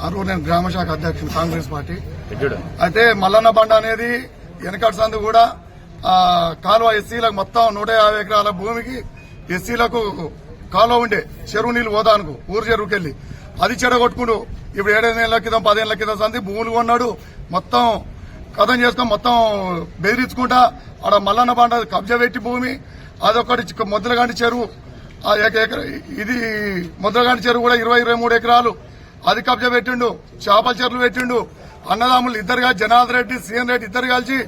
అరువు నేను గ్రామ శాఖ అధ్యక్షుడు కాంగ్రెస్ పార్టీ. అయితే మల్లన్న బండ అనేది వెనకటి సందు కూడా ఆ, కాలువ ఎస్సీలకు మొత్తం నూట యాభై ఎకరాల భూమికి ఎస్సీలకు కాలువ ఉండే. చెరువు నీళ్ళు పోదానుకు ఊరు చెరువుకి వెళ్ళి అది చెడగొట్టుకుంటూ ఇప్పుడు ఏడైదు నెలల క్రితం పదేళ్ళ క్రితం సంది భూములు కొన్నాడు. మొత్తం కథం చేసుకొని మొత్తం బెదిరించుకుంటా ఆడ మల్లన్న బండ కబ్జా పెట్టి భూమి అదొకటి మొదలగాంటి చెరువు. ఆ ఎక- ఎకర ఇది ముద్రగాంటి చెరువు కూడా ఇరవై ఇరవై మూడు ఎకరాలు. అది కబ్జా పెట్టిండు చేపల చెట్లు పెట్టిండు అన్నదాములు ఇద్దరుగా జనార్దన్ రెడ్డి సీఎం రెడ్డి ఇద్దరు కలిసి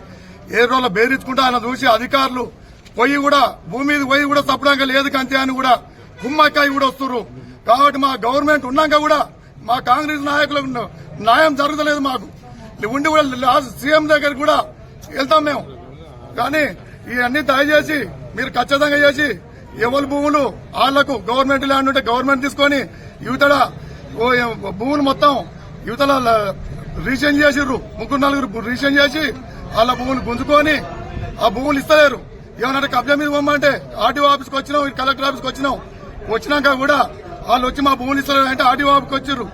ఏ రోజుల బెదిరించుకుంటా ఆయన చూసి అధికారులు పోయి కూడా భూమి మీద పోయి కూడా తప్పడానికి లేదు కంతే అని కూడా కుమ్మక్కాయి కూడా వస్తున్నారు కాబట్టి మా గవర్నమెంట్ ఉన్నాక కూడా మా కాంగ్రెస్ నాయకులకు న్యాయం జరగలేదు మాకు. ఉండి కూడా లాస్ట్ సీఎం దగ్గర కూడా వెళ్తాం మేము. కానీ ఇవన్నీ దయచేసి మీరు ఖచ్చితంగా చేసి ఎవరి భూములు వాళ్ళకు గవర్నమెంట్ ల్యాండ్ ఉంటే గవర్నమెంట్ తీసుకొని యువతల భూములు మొత్తం యువతల రీసెంట్ చేసిర్రు. ముగ్గురు నలుగురు రీసెంట్ చేసి వాళ్ళ భూములు గుంజుకొని ఆ భూములు ఇస్తలేరు. ఏమన్నా కబ్జా మీద పోమంటే ఆర్టీఓ ఆఫీస్కి వచ్చినాం కలెక్టర్ ఆఫీస్కి వచ్చినాం. వచ్చినాక కూడా వాళ్ళు వచ్చి మా భూములు ఇస్తలేరు అంటే ఆర్టీఓ ఆఫీస్కి వచ్చిర్రు.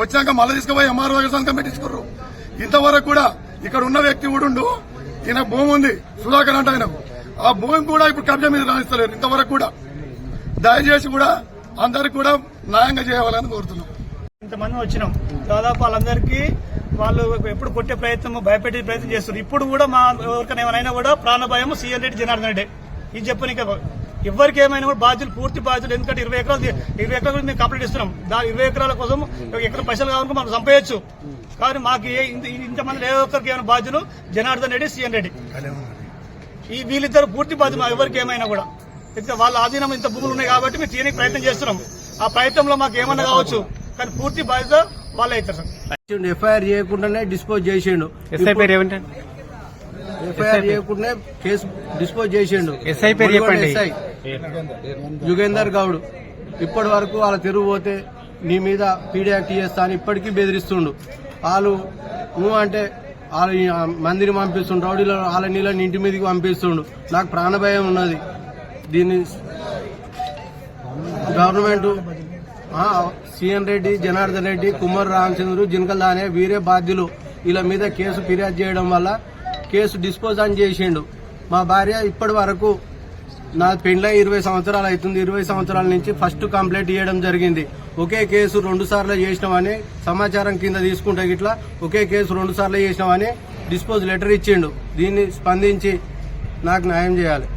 వచ్చినాక మళ్ళీ తీసుకుపోయి ఎంఆర్ఓ దగ్గర సంతకం పెట్టించుకుర్రు. ఇంతవరకు కూడా ఇక్కడ ఉన్న వ్యక్తి కూడా ఈయన భూమి ఉంది సుధాకర్ అంటే ఆయనకు ఆ భూమి కూడా ఇప్పుడు కబ్జా మీద రాణిస్తలేరు ఇంతవరకు కూడా. దయచేసి కూడా అందరికి కూడా న్యాయంగా చేయాలని కోరుతున్నాం. ఇంతమంది వచ్చినాం. దాదాపు వాళ్ళందరికీ వాళ్ళు ఎప్పుడు కొట్టే ప్రయత్నం భయపెట్టే ప్రయత్నం చేస్తున్నారు. ఇప్పుడు కూడా మా ఎవరికైనా ఏమైనా కూడా ప్రాణ భయం సీఎం రెడ్డి జనార్దన్ రెడ్డి. ఇది చెప్పని ఎవరికి ఏమైనా కూడా బాధ్యులు పూర్తి బాధ్యులు ఎందుకంటే ఇరవై ఎకరాలు ఇరవై ఎకరాల గురించి మేము కంప్లీట్ ఇస్తున్నాం దాని ఇరవై ఎకరాల కోసం ఎకరం పైసలు కావాలంటే మనం సంపేయచ్చు కానీ మాకు ఏ ఇంత- ఇంతమంది ఏ ఒక్కరికి ఏమైనా బాధ్యులు జనార్దన్ రెడ్డి సీఎం రెడ్డి. ఈ వీళ్ళిద్దరు పూర్తి బాధ్యత ఎవరికి ఏమైనా కూడా. ఇంత వాళ్ళ ఆధీనం ఇంత భూములు ఉన్నాయి కాబట్టి మేము తీయడానికి ప్రయత్నం చేస్తున్నాం. ఆ ప్రయత్నంలో మాకు ఏమన్నా కావచ్చు? కానీ పూర్తి బాధ్యత వాళ్ళే అవుతారు సార్. ఎఫ్ఐఆర్ చేయకుండానే డిస్పోజ్ చేసిండు. ఎస్ఐ పేరు ఏమంటే? ఎఫ్ఐఆర్ చేయకుండా కేసు డిస్పోజ్ చేసిండు. ఎస్ఐ పేరు చెప్పండి. యుగేందర్ గౌడ్. ఇప్పటి వరకు వాళ్ళ తెరువు పోతే నీ మీద పీడీ యాక్ట్ చేస్తా అని ఇప్పటికీ బెదిరిస్తుండు. వాళ్ళు నువ్వు అంటే వాళ్ళ ఈ మందిని పంపిస్తుండు రౌడీలో వాళ్ళ నీళ్ళని ఇంటి మీదకి పంపిస్తుండు. నాకు ప్రాణభయం ఉన్నది. దీన్ని గవర్నమెంట్ సీఎన్ రెడ్డి జనార్దన్ రెడ్డి కుమార్ రామచంద్రు జినకల్ దానే వీరే బాధ్యులు. వీళ్ళ మీద కేసు ఫిర్యాదు చేయడం వల్ల కేసు డిస్పోజ్ అని చేసిండు. మా భార్య ఇప్పటి వరకు నా పెండ్లై ఇరవై సంవత్సరాలు అవుతుంది. ఇరవై సంవత్సరాల నుంచి ఫస్ట్ కంప్లైంట్ ఇవ్వడం జరిగింది. ఒకే కేసు రెండు సార్లు చేసినామని సమాచారం కింద తీసుకుంటే గిట్లా ఒకే కేసు రెండు సార్లు చేసినామని డిస్పోజ్ లెటర్ ఇచ్చిండు. దీన్ని స్పందించి నాకు న్యాయం చేయాలి.